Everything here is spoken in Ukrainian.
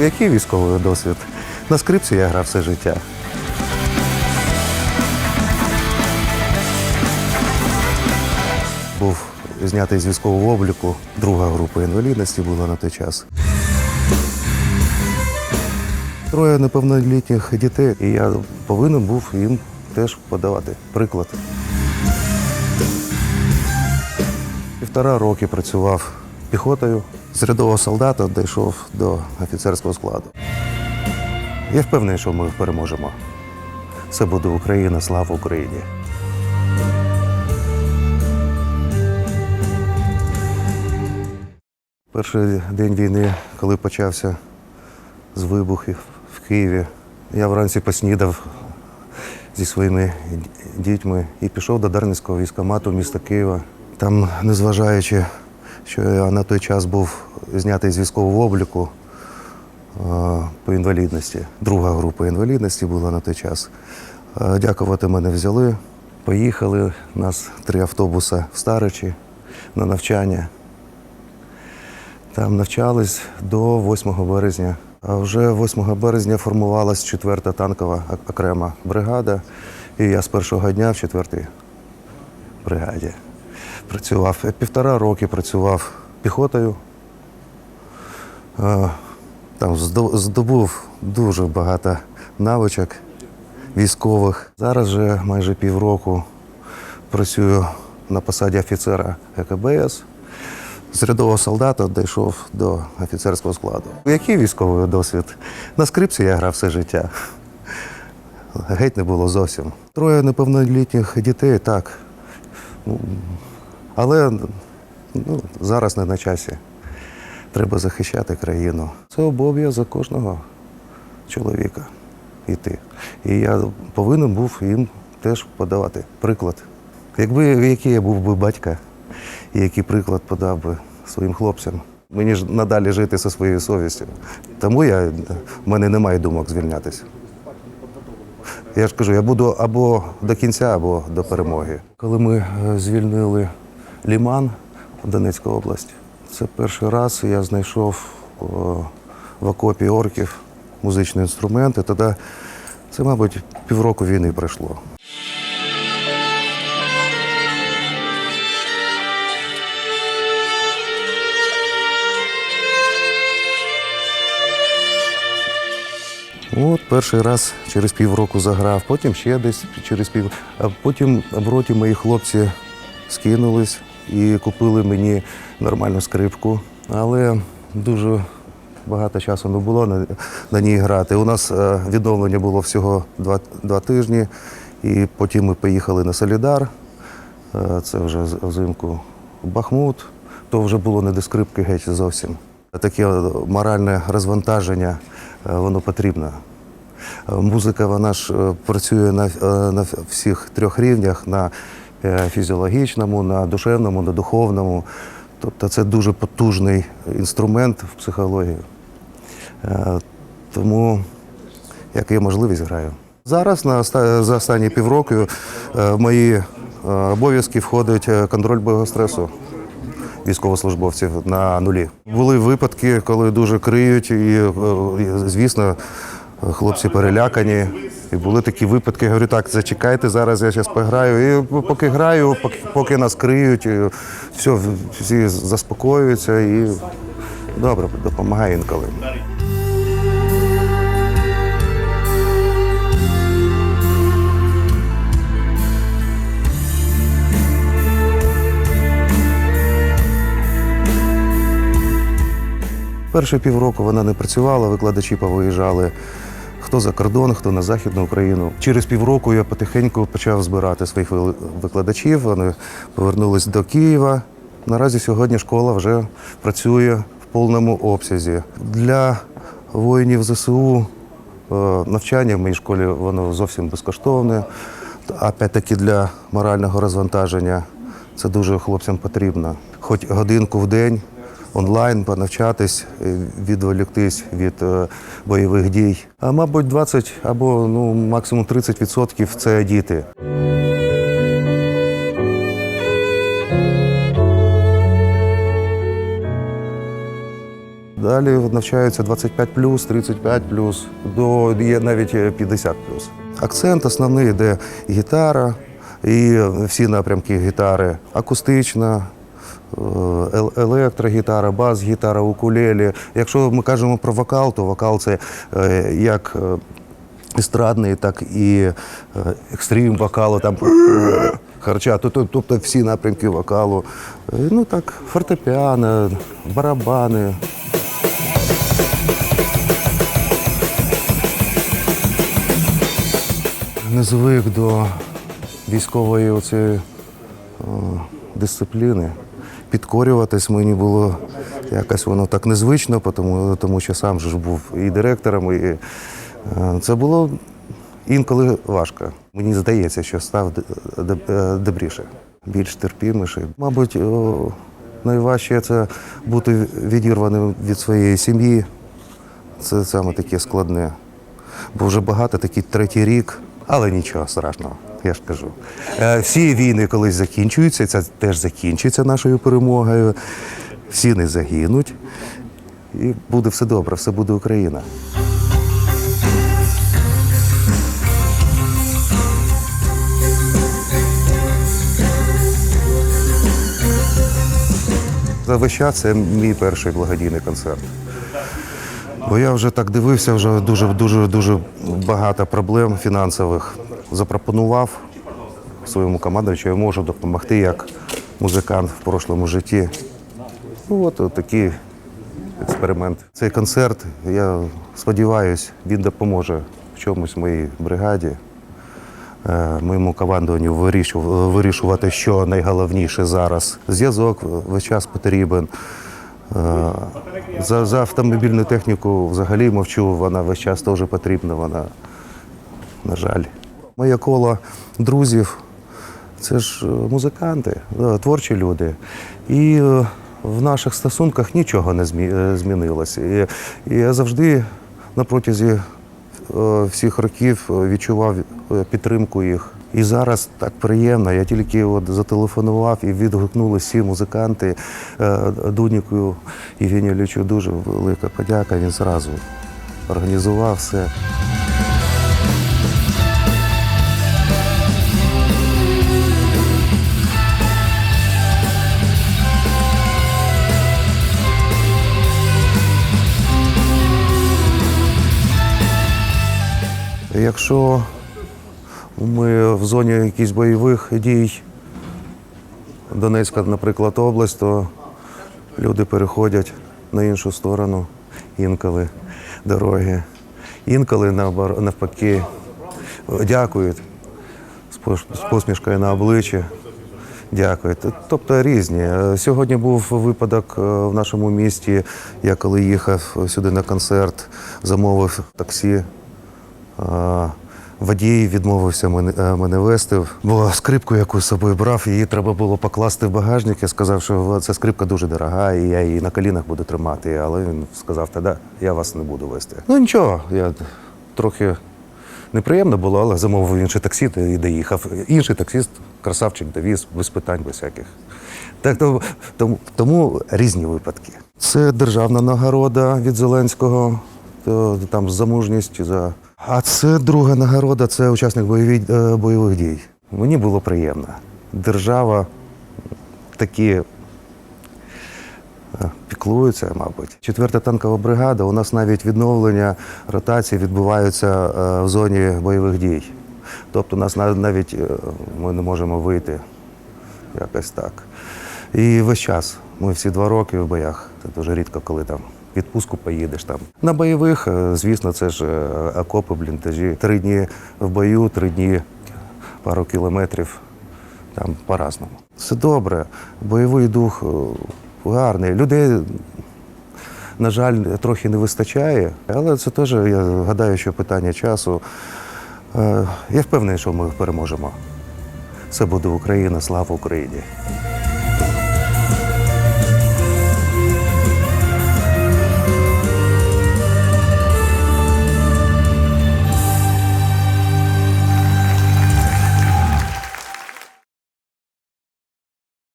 Який військовий досвід? На скрипці я грав все життя. Був знятий з військового обліку. Друга група інвалідності була на той час. Троє неповнолітніх дітей, і я повинен був їм теж подавати приклад. Півтора роки працював піхотою. З рядового солдата дійшов до офіцерського складу. Я впевнений, що ми переможемо. Все буде Україна, слава Україні! Перший день війни, коли почався з вибухів в Києві, я вранці поснідав зі своїми дітьми і пішов до Дарницького військкомату міста Києва. Там, незважаючи, що я на той час був знятий з військового обліку е, по інвалідності, друга група інвалідності була на той час. Е, Дякувати мене взяли. Поїхали, нас три автобуси в Старичі на навчання. Там навчались до 8 березня. А вже 8 березня формувалась 4-та танкова окрема бригада. І я з першого дня в 4-й бригаді працював. Півтора роки працював піхотою. Е, Там здобув дуже багато навичок військових. Зараз вже майже півроку працюю на посаді офіцера ЕКБС. З рядового солдата дійшов до офіцерського складу. Який військовий досвід? На скрипці я грав все життя. Геть не було зовсім. Троє неповнолітніх дітей, так. Але ну, зараз не на часі. Треба захищати країну. Це обов'язок кожного чоловіка йти. І я повинен був їм теж подавати приклад. Якби який я був би батька, і який приклад подав би своїм хлопцям. Мені ж надалі жити зі своєю совістю. Тому я, в мене немає думок звільнятися. Я ж кажу, я буду або до кінця, або до перемоги. Коли ми е, звільнили Ліман, Донецька область, це перший раз я знайшов в окопі орків музичні інструменти. Тоді це, мабуть, півроку війни пройшло. От перший раз через півроку заграв, потім ще десь через пів. А потім в роті мої хлопці скинулись і купили мені нормальну скрипку. Але дуже багато часу не було на, на ній грати. У нас е, відновлення було всього два, два тижні, і потім ми поїхали на Солідар. Е, Це вже взимку Бахмут. То вже було не до скрипки геть зовсім. Таке моральне розвантаження е, воно потрібно. Музика вона ж працює на, на всіх трьох рівнях: на фізіологічному, на душевному, на духовному. Тобто це дуже потужний інструмент в психології. Е, Тому як є можливість граю. Зараз на за останні півроку е, в мої е, обов'язки входить е, контроль бойового стресу військовослужбовців на нулі. Були випадки, коли дуже криють, е, і, звісно, хлопці перелякані. І були такі випадки, я говорю, так, зачекайте, зараз я зараз пограю. І поки граю, поки, поки нас криють, все, всі заспокоюються і добре, допомагає інколи. Перші півроку вона не працювала, викладачі повиїжджали хто за кордон, хто на Західну Україну. Через півроку я потихеньку почав збирати своїх викладачів. Вони повернулись до Києва. Наразі сьогодні школа вже працює в повному обсязі. Для воїнів ЗСУ е, навчання в моїй школі воно зовсім безкоштовне. Опять-таки для морального розвантаження це дуже хлопцям потрібно. Хоч годинку в день онлайн понавчатись, е, відволіктись від е, бойових дій. А мабуть, 20 або ну максимум 30% це діти. Далі навчаються 25 35 до є навіть 50 Акцент основний йде гітара і всі напрямки гітари. Акустична, е, електрогітара, бас-гітара, укулелі. Якщо ми кажемо про вокал, то вокал це е, як е, естрадний, так і е, екстрім вокалу, там харча, тобто, всі напрямки вокалу. Е, Ну так, фортепіано, барабани. Не звик до військової оцієї о, дисципліни. Підкорюватись мені було якось воно так незвично, тому, тому що сам же ж був і директором, і е, це було інколи важко. Мені здається, що став е, добріше, більш терпіміший. Мабуть, найважче це бути відірваним від своєї сім'ї. Це саме таке складне. Бо вже багато, такий третій рік, але нічого страшного, я ж кажу. Е, Всі війни колись закінчуються, це теж закінчиться нашою перемогою. Всі не загинуть. І буде все добре, все буде Україна. За весь час це мій перший благодійний концерт. Бо я вже так дивився, вже дуже дуже дуже багато проблем фінансових. Запропонував своєму команду, що я можу допомогти як музикант в прошлому житті. Ну от, от такий експеримент. Цей концерт, я сподіваюся, він допоможе в чомусь моїй бригаді, е, моєму командуванню вирішувати, що найголовніше зараз. Зв'язок весь час потрібен. Е, За, за автомобільну техніку взагалі мовчу, вона весь час теж потрібна, вона, на жаль. Моє коло друзів це ж е, музиканти, е, творчі люди. І е, в наших стосунках нічого не змінилося. І, я завжди на протязі всіх років відчував підтримку їх. І зараз так приємно. Я тільки от зателефонував і відгукнули всі музиканти Дуніку Євгенію Іллічу дуже велика подяка. Він зразу організував все. Якщо ми в зоні якихось бойових дій, Донецька, наприклад, область, то люди переходять на іншу сторону інколи дороги. Інколи навпаки дякують з посмішкою на обличчі. Дякую. Тобто різні. Сьогодні був випадок е, в нашому місті. Я коли їхав сюди на концерт, замовив таксі. Водій відмовився мене, е, мене вести, бо скрипку яку з собою брав, її треба було покласти в багажник. Я сказав, що ця скрипка дуже дорога, і я її на колінах буду тримати. Але він сказав, тоді я вас не буду вести. Ну нічого, я трохи неприємно було, але замовив інше таксі і доїхав. Інший таксіст, красавчик, довіз без питань, без всяких. Так, то- тому, тому різні випадки. Це державна нагорода від Зеленського, то, там за мужність. За... А це друга нагорода це учасник бойові, е, бойових дій. Мені було приємно. Держава такі е, піклується, мабуть. Четверта танкова бригада. У нас навіть відновлення ротації відбуваються е, в зоні бойових дій. Тобто, нас навіть ми не можемо вийти якось так. І весь час. Ми всі два роки в боях. Це дуже рідко, коли там відпустку поїдеш там. На бойових, е, звісно, це ж е, окопи, бліндажі. Три дні в бою, три дні пару кілометрів. Там по-разному. Все добре, бойовий дух е, гарний. Людей, на жаль, трохи не вистачає, але це теж, я гадаю, що питання часу. Я впевнений, що ми переможемо. Все буде Україна, слава Україні!